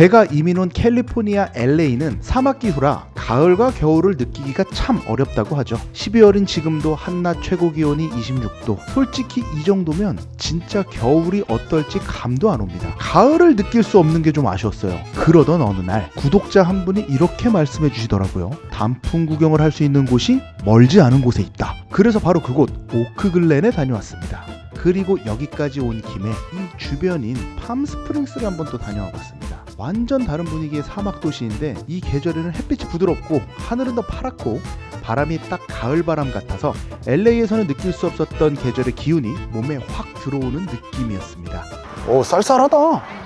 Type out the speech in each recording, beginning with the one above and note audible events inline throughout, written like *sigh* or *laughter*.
제가 이민 온 캘리포니아 LA는 사막 기후라 가을과 겨울을 느끼기가 참 어렵다고 하죠. 12월인 지금도 한낮 최고 기온이 26도. 솔직히 이 정도면 진짜 겨울이 어떨지 감도 안 옵니다. 가을을 느낄 수 없는 게 좀 아쉬웠어요. 그러던 어느 날 구독자 한 분이 이렇게 말씀해 주시더라고요. 단풍 구경을 할 수 있는 곳이 멀지 않은 곳에 있다. 그래서 바로 그곳 오크글렌에 다녀왔습니다. 그리고 여기까지 온 김에 이 주변인 팜스프링스를 한번 또 다녀와 봤습니다. 완전 다른 분위기의 사막 도시인데 이 계절에는 햇빛이 부드럽고 하늘은 더 파랗고 바람이 딱 가을 바람 같아서 LA에서는 느낄 수 없었던 계절의 기운이 몸에 확 들어오는 느낌이었습니다. 오 쌀쌀하다.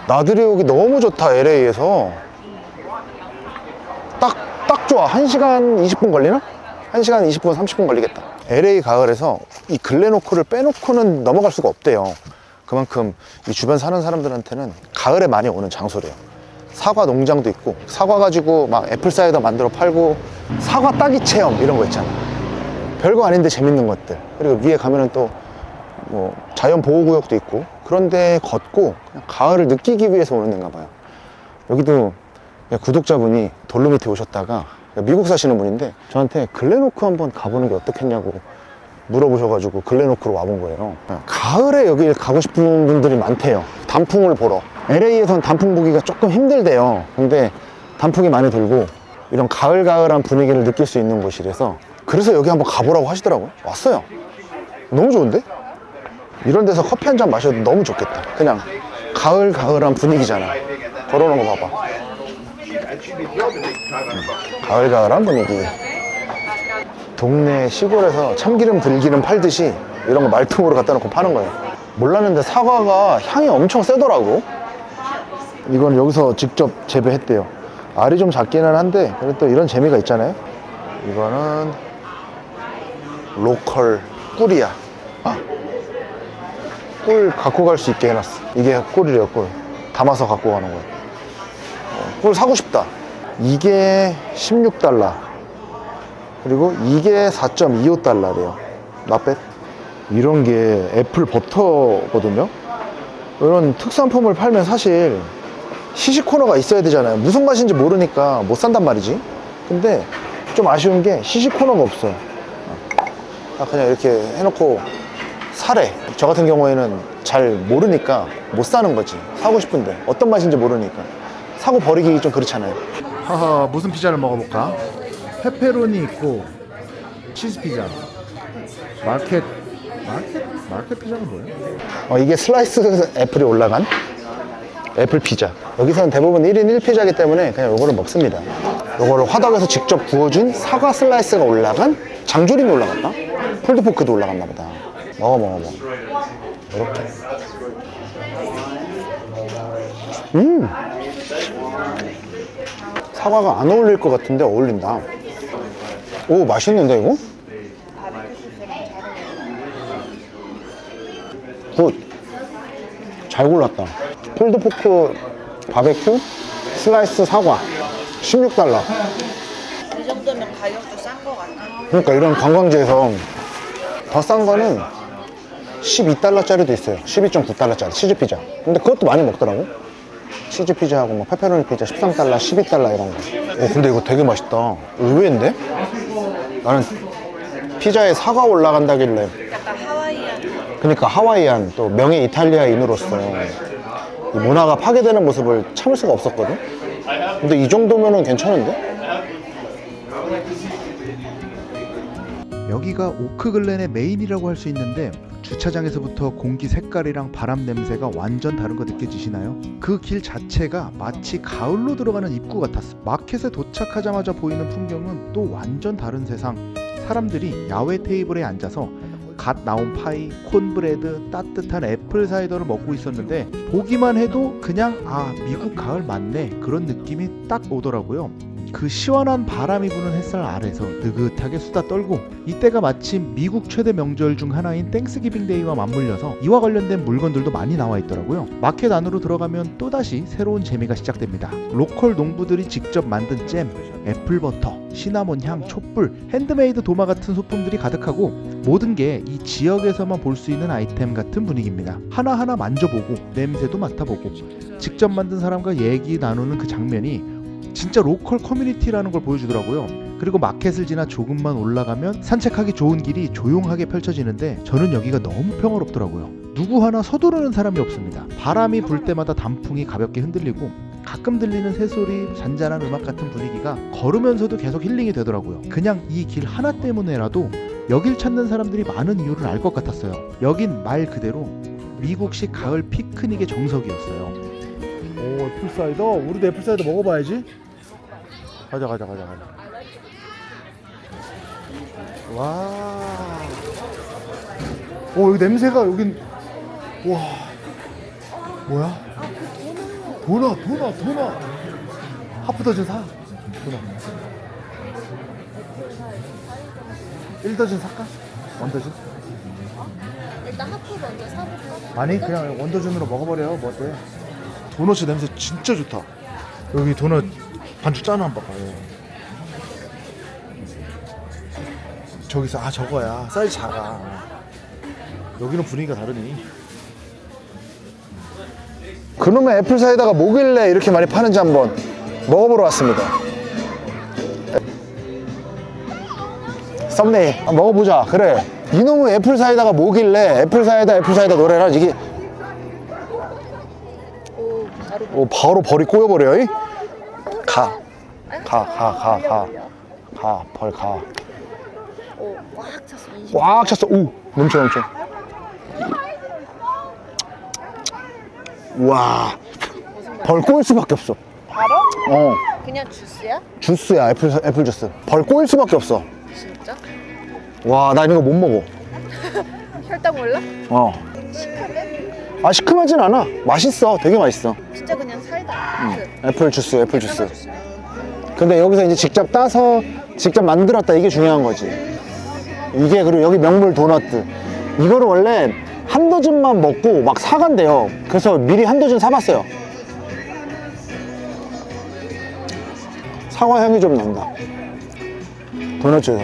나들이 오기 너무 좋다 LA에서. 딱 딱 좋아. 1시간 20분 걸리나? 1시간 20분 30분 걸리겠다. LA 가을에서 이 글레노크를 빼놓고는 넘어갈 수가 없대요. 그만큼 이 주변 사는 사람들한테는 가을에 많이 오는 장소래요 사과 농장도 있고 사과 가지고 막 애플 사이더 만들어 팔고 사과 따기 체험 이런 거 있잖아 별거 아닌데 재밌는 것들 그리고 위에 가면은 또 뭐 자연 보호 구역도 있고 그런데 걷고 가을을 느끼기 위해서 오는 데인가 봐요. 여기도 구독자분이 돌로미티 오셨다가 미국 사시는 분인데 저한테 글레노크 한번 가보는 게 어떻겠냐고 물어보셔가지고 글레노크로 와본 거예요. 가을에 여기 가고 싶은 분들이 많대요. 단풍을 보러. LA에선 단풍 보기가 조금 힘들대요. 근데 단풍이 많이 들고 이런 가을가을한 분위기를 느낄 수 있는 곳이라서 그래서 여기 한번 가보라고 하시더라고요. 왔어요. 너무 좋은데? 이런 데서 커피 한 잔 마셔도 너무 좋겠다. 그냥 가을 가을한 분위기잖아. 걸어놓은 거 봐봐. 가을 가을한 분위기. 동네 시골에서 참기름 들기름 팔듯이 이런 거 말통으로 갖다 놓고 파는 거예요. 몰랐는데 사과가 향이 엄청 세더라고. 이건 여기서 직접 재배했대요. 알이 좀 작기는 한데 그래도 또 이런 재미가 있잖아요. 이거는 로컬 꿀이야. 아, 꿀 갖고 갈 수 있게 해놨어. 이게 꿀이래요, 꿀. 담아서 갖고 가는 거야. 어, 꿀 사고 싶다. 이게 16달러. 그리고 이게 4.25달러래요. 나빼 이런 게 애플 버터거든요. 이런 특산품을 팔면 사실 시식 코너가 있어야 되잖아요. 무슨 맛인지 모르니까 못 산단 말이지. 근데 좀 아쉬운 게 시식 코너가 없어요. 아, 그냥 이렇게 해놓고 사래. 저 같은 경우에는 잘 모르니까 못 사는 거지. 사고 싶은데 어떤 맛인지 모르니까 사고 버리기 좀 그렇잖아요. 하하 무슨 피자를 먹어볼까? 페페로니 있고 치즈 피자 마켓 마켓 마켓 피자가 뭐예요? 어, 이게 슬라이스 애플이 올라간 애플 피자. 여기서는 대부분 1인 1피자이기 때문에 그냥 이거를 먹습니다. 이거를 화덕에서 직접 구워준 사과 슬라이스가 올라간 장조림이 올라갔나? 폴드포크도 올라갔나 보다. 먹어 먹어 먹어. 이렇게. 음. 사과가 안 어울릴 것 같은데 어울린다. 오 맛있는데 이거? 굿. 잘 골랐다. 폴드포크 바베큐 슬라이스 사과 16달러. 이 정도면 가격도 싼 거 같아. 그러니까 이런 관광지에서 더 싼 거는 12달러짜리도 있어요. 12.9달러짜리 치즈 피자. 근데 그것도 많이 먹더라고. 치즈 피자하고 뭐 페페로니 피자 13달러, 12달러 이런 거. 오 근데 이거 되게 맛있다. 의외인데? 나는 피자에 사과 올라간다길래 약간 하와이안. 그러니까 하와이안 또 명예 이탈리아인으로서 이 문화가 파괴되는 모습을 참을 수가 없었거든. 근데 이 정도면은 괜찮은데? 여기가 오크글렌의 메인이라고 할 수 있는데 주차장에서부터 공기 색깔이랑 바람 냄새가 완전 다른 거 느껴지시나요? 그 길 자체가 마치 가을로 들어가는 입구 같았어. 마켓에 도착하자마자 보이는 풍경은 또 완전 다른 세상. 사람들이 야외 테이블에 앉아서 갓 나온 파이, 콘브레드, 따뜻한 애플 사이더를 먹고 있었는데 보기만 해도 그냥 아 미국 가을 맞네 그런 느낌이 딱 오더라고요. 그 시원한 바람이 부는 햇살 아래서 느긋하게 수다 떨고 이때가 마침 미국 최대 명절 중 하나인 땡스기빙 데이와 맞물려서 이와 관련된 물건들도 많이 나와 있더라고요. 마켓 안으로 들어가면 또다시 새로운 재미가 시작됩니다. 로컬 농부들이 직접 만든 잼, 애플버터, 시나몬 향, 촛불, 핸드메이드 도마 같은 소품들이 가득하고 모든 게 이 지역에서만 볼 수 있는 아이템 같은 분위기입니다. 하나하나 만져보고 냄새도 맡아보고 직접 만든 사람과 얘기 나누는 그 장면이 진짜 로컬 커뮤니티라는 걸 보여주더라고요. 그리고 마켓을 지나 조금만 올라가면 산책하기 좋은 길이 조용하게 펼쳐지는데 저는 여기가 너무 평화롭더라고요. 누구 하나 서두르는 사람이 없습니다. 바람이 불 때마다 단풍이 가볍게 흔들리고 가끔 들리는 새소리, 잔잔한 음악 같은 분위기가 걸으면서도 계속 힐링이 되더라고요. 그냥 이 길 하나 때문에라도 여길 찾는 사람들이 많은 이유를 알 것 같았어요. 여긴 말 그대로 미국식 가을 피크닉의 정석이었어요. 오 애플사이더? 우리도 애플사이더 먹어봐야지. 가자 가자 가자 가자. 와. 오 여기 냄새가 여긴 와 뭐야? 도넛 도넛 도넛 하프 더즌 사 도넛 1더즌 살까? 원더즌? 일단 하프 먼저 사볼까? 아니 그냥 원더즌으로 먹어버려 뭐 어때? 도넛 냄새 진짜 좋다 여기 도넛 반죽 짜는 한번 봐봐요 저기서 아 저거야 사이즈 작아 여기는 분위기가 다르니 그놈의 애플 사이다가 뭐길래 이렇게 많이 파는지 한번 먹어보러 왔습니다. 썸네일 한번 먹어보자. 그래. 이놈의 애플 사이다가 뭐길래 애플 사이다 애플 사이다 노래라 이게 오 바로 벌이 꼬여버려. 이? 가. 가, 가, 가, 가. 가, 벌 가. 오 꽉 찼어 인심 꽉 찼어. 오, 넘쳐, 넘쳐. 와, 벌 꼬일 수밖에 없어. 바로? 어, 그냥 주스야? 주스야, 애플, 애플 주스. 벌 꼬일 수밖에 없어. 진짜? 와, 나 이런 거 못 먹어. 혈당 올라? 어. 시큼해? 아, 시큼하진 않아. 맛있어. 되게 맛있어. 애플 주스, 애플 주스. 근데 여기서 이제 직접 따서 직접 만들었다. 이게 중요한 거지. 이게 그리고 여기 명물 도너트. 이거를 원래 한 도즌만 먹고 막 사간대요. 그래서 미리 한 도즌 사봤어요. 사과 향이 좀 난다. 도넛에서.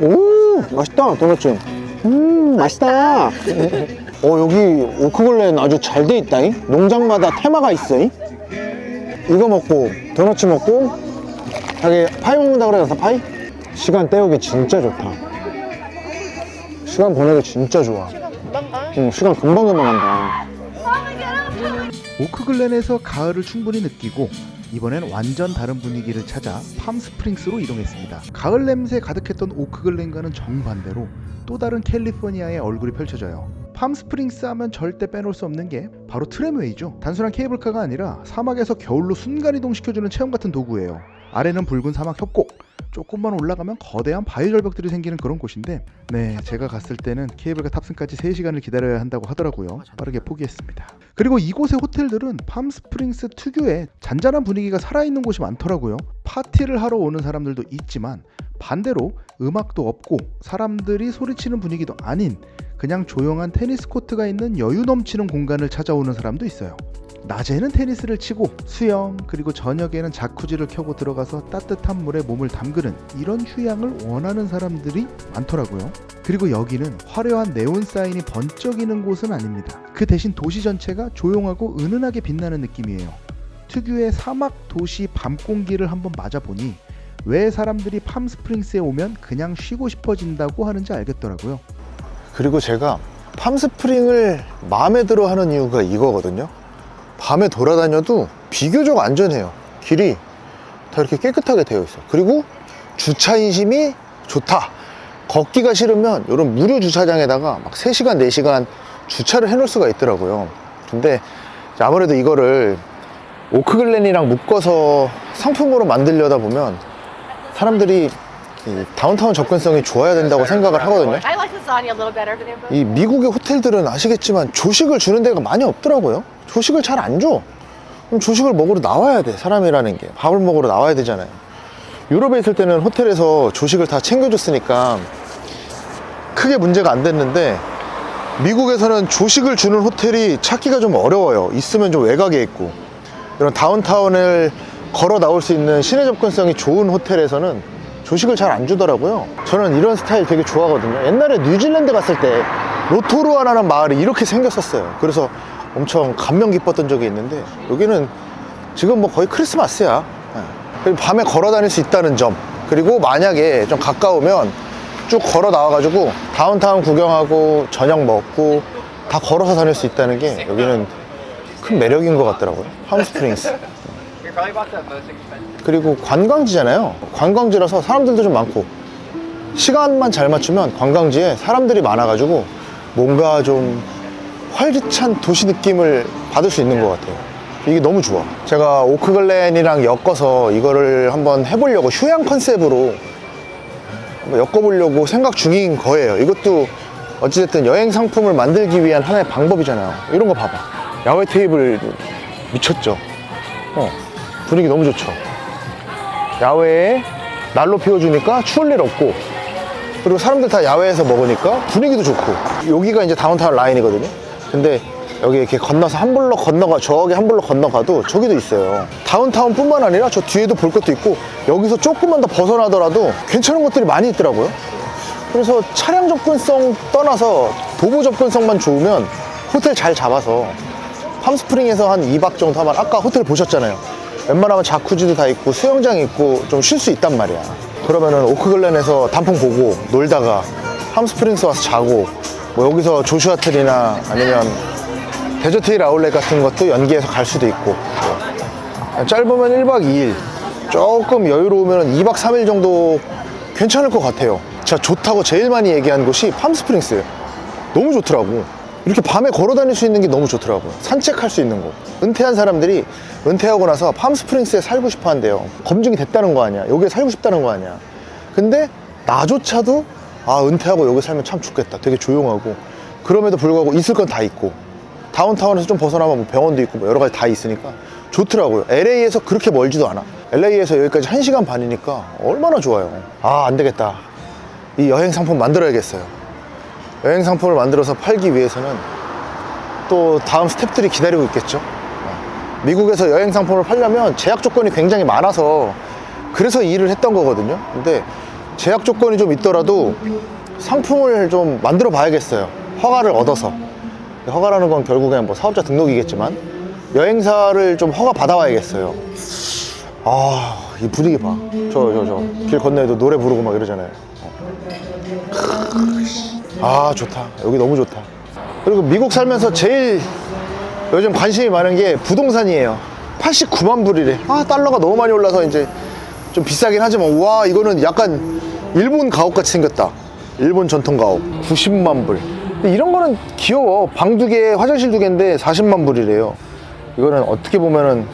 오, 맛있다, 도넛. 음, 맛있다. 어, 여기 오크글렌 아주 잘 돼 있다잉. 농장마다 테마가 있어잉. 이거 먹고 도넛 먹고 여기 파이 먹는다 그래서 파이? 시간 때우기 진짜 좋다. 시간 보내기 진짜 좋아. 응, 시간 금방금방 간다. 오크글렌에서 가을을 충분히 느끼고 이번엔 완전 다른 분위기를 찾아 팜스프링스로 이동했습니다. 가을 냄새 가득했던 오크글렌과는 정반대로 또 다른 캘리포니아의 얼굴이 펼쳐져요. 팜스프링스 하면 절대 빼놓을 수 없는 게 바로 트램웨이죠. 단순한 케이블카가 아니라 사막에서 겨울로 순간이동 시켜주는 체험 같은 도구예요. 아래는 붉은 사막 협곡, 조금만 올라가면 거대한 바위 절벽들이 생기는 그런 곳인데 네 제가 갔을 때는 케이블카 탑승까지 3시간을 기다려야 한다고 하더라고요. 빠르게 포기했습니다. 그리고 이곳의 호텔들은 팜스프링스 특유의 잔잔한 분위기가 살아있는 곳이 많더라고요. 파티를 하러 오는 사람들도 있지만 반대로 음악도 없고 사람들이 소리치는 분위기도 아닌 그냥 조용한 테니스 코트가 있는 여유 넘치는 공간을 찾아오는 사람도 있어요 낮에는 테니스를 치고 수영 그리고 저녁에는 자쿠지를 켜고 들어가서 따뜻한 물에 몸을 담그는 이런 휴양을 원하는 사람들이 많더라고요. 그리고 여기는 화려한 네온 사인이 번쩍이는 곳은 아닙니다. 그 대신 도시 전체가 조용하고 은은하게 빛나는 느낌이에요. 특유의 사막 도시 밤 공기를 한번 맞아보니 왜 사람들이 팜스프링스에 오면 그냥 쉬고 싶어진다고 하는지 알겠더라고요. 그리고 제가 팜스프링을 마음에 들어 하는 이유가 이거거든요. 밤에 돌아다녀도 비교적 안전해요. 길이 다 이렇게 깨끗하게 되어 있어. 그리고 주차 인심이 좋다. 걷기가 싫으면 이런 무료 주차장에다가 막 3시간, 4시간 주차를 해 놓을 수가 있더라고요. 근데 아무래도 이거를 오크글렌이랑 묶어서 상품으로 만들려다 보면 사람들이 이 다운타운 접근성이 좋아야 된다고 생각을 하거든요. 이 미국의 호텔들은 아시겠지만 조식을 주는 데가 많이 없더라고요. 조식을 잘 안 줘. 그럼 조식을 먹으러 나와야 돼. 사람이라는 게. 밥을 먹으러 나와야 되잖아요. 유럽에 있을 때는 호텔에서 조식을 다 챙겨줬으니까 크게 문제가 안 됐는데 미국에서는 조식을 주는 호텔이 찾기가 좀 어려워요. 있으면 좀 외곽에 있고 이런 다운타운을 걸어 나올 수 있는 시내 접근성이 좋은 호텔에서는 조식을 잘 안 주더라고요. 저는 이런 스타일 되게 좋아하거든요. 옛날에 뉴질랜드 갔을 때 로토루아라는 마을이 이렇게 생겼었어요. 그래서 엄청 감명 깊었던 적이 있는데 여기는 지금 뭐 거의 크리스마스야. 예. 밤에 걸어 다닐 수 있다는 점. 그리고 만약에 좀 가까우면 쭉 걸어 나와가지고 다운타운 구경하고 저녁 먹고 다 걸어서 다닐 수 있다는 게 여기는 큰 매력인 것 같더라고요. 팜스프링스. 그리고 관광지잖아요. 관광지라서 사람들도 좀 많고 시간만 잘 맞추면 관광지에 사람들이 많아가지고 뭔가 좀 활기찬 도시 느낌을 받을 수 있는 것 같아요. 이게 너무 좋아. 제가 오크글렌이랑 엮어서 이거를 한번 해보려고 휴양 컨셉으로 한번 엮어보려고 생각 중인 거예요. 이것도 어찌됐든 여행 상품을 만들기 위한 하나의 방법이잖아요. 이런 거 봐봐. 야외 테이블 미쳤죠? 어, 분위기 너무 좋죠? 야외에 난로 피워주니까 추울 일 없고 그리고 사람들 다 야외에서 먹으니까 분위기도 좋고. 여기가 이제 다운타운 라인이거든요. 근데 여기 이렇게 건너서 한 블록 건너가 저기 한 블록 건너가도 저기도 있어요. 다운타운 뿐만 아니라 저 뒤에도 볼 것도 있고 여기서 조금만 더 벗어나더라도 괜찮은 것들이 많이 있더라고요. 그래서 차량 접근성 떠나서 도보 접근성만 좋으면 호텔 잘 잡아서 팜스프링에서 한 2박 정도 하면 아까 호텔 보셨잖아요 웬만하면 자쿠지도 다 있고 수영장 있고 좀 쉴 수 있단 말이야. 그러면은 오크글렌에서 단풍 보고 놀다가 팜스프링스 와서 자고 뭐 여기서 조슈아틀이나 아니면 데저트 힐 아울렛 같은 것도 연계해서 갈 수도 있고. 뭐 짧으면 1박 2일. 조금 여유로우면 2박 3일 정도 괜찮을 것 같아요. 제가 좋다고 제일 많이 얘기한 곳이 팜스프링스예요 너무 좋더라고. 이렇게 밤에 걸어 다닐 수 있는 게 너무 좋더라고요. 산책할 수 있는 거. 은퇴한 사람들이 은퇴하고 나서 팜스프링스에 살고 싶어 한대요. 검증이 됐다는 거 아니야. 여기에 살고 싶다는 거 아니야. 근데 나조차도 아, 은퇴하고 여기 살면 참 좋겠다. 되게 조용하고. 그럼에도 불구하고 있을 건 다 있고. 다운타운에서 좀 벗어나면 뭐 병원도 있고 뭐 여러 가지 다 있으니까 좋더라고요. LA에서 그렇게 멀지도 않아. LA에서 여기까지 1시간 반이니까 얼마나 좋아요. 아, 안 되겠다. 이 여행 상품 만들어야겠어요. 여행 상품을 만들어서 팔기 위해서는 또 다음 스텝들이 기다리고 있겠죠. 미국에서 여행 상품을 팔려면 제약 조건이 굉장히 많아서 그래서 이 일을 했던 거거든요. 근데 제약 조건이 좀 있더라도 상품을 좀 만들어 봐야겠어요. 허가를 얻어서. 허가라는 건 결국엔 뭐 사업자 등록이겠지만 여행사를 좀 허가 받아와야겠어요. 아, 이 분위기 봐. 저, 저, 저. 길 건너에도 노래 부르고 막 이러잖아요. 아 좋다. 여기 너무 좋다. 그리고 미국 살면서 제일 요즘 관심이 많은 게 부동산이에요. 89만 불이래. 아 달러가 너무 많이 올라서 이제 좀 비싸긴 하지만 우와 이거는 약간 일본 가옥 같이 생겼다. 일본 전통 가옥. 90만 불. 이런 거는 귀여워. 방 두 개 화장실 두 개인데 40만 불이래요. 이거는 어떻게 보면은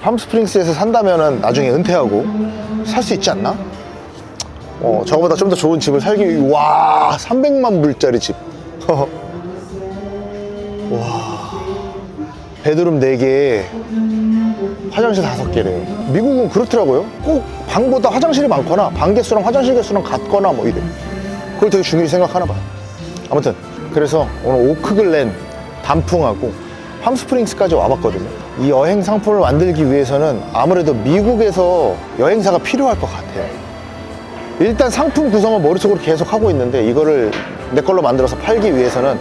팜스프링스에서 산다면은 나중에 은퇴하고 살 수 있지 않나? 어, 저거보다 좀 더 좋은 집을 살기 위해, 와, 300만 불짜리 집. *laughs* 와. 베드룸 4개에 화장실 5개래요. 미국은 그렇더라고요. 꼭 방보다 화장실이 많거나, 방 개수랑 화장실 개수랑 같거나 뭐 이래. 그걸 되게 중요히 생각하나 봐요. 아무튼, 그래서 오늘 오크글렌 단풍하고 팜스프링스까지 와봤거든요. 이 여행 상품을 만들기 위해서는 아무래도 미국에서 여행사가 필요할 것 같아요. 일단 상품 구성은 머릿속으로 계속 하고 있는데 이거를 내 걸로 만들어서 팔기 위해서는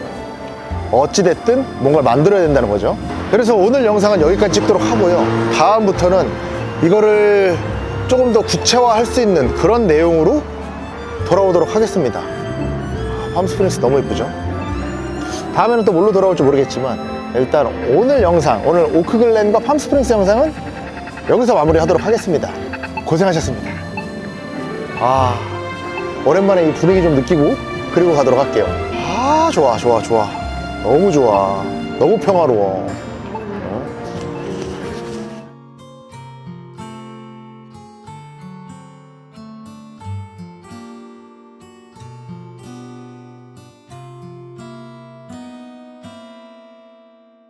어찌됐든 뭔가를 만들어야 된다는 거죠. 그래서 오늘 영상은 여기까지 찍도록 하고요. 다음부터는 이거를 조금 더 구체화할 수 있는 그런 내용으로 돌아오도록 하겠습니다. 팜스프링스 너무 예쁘죠? 다음에는 또 뭘로 돌아올지 모르겠지만 일단 오늘 영상 오늘 오크글렌과 팜스프링스 영상은 여기서 마무리하도록 하겠습니다. 고생하셨습니다 아 오랜만에 이 분위기 좀 느끼고 그리고 가도록 할게요. 아 좋아 좋아 좋아. 너무 좋아. 너무 평화로워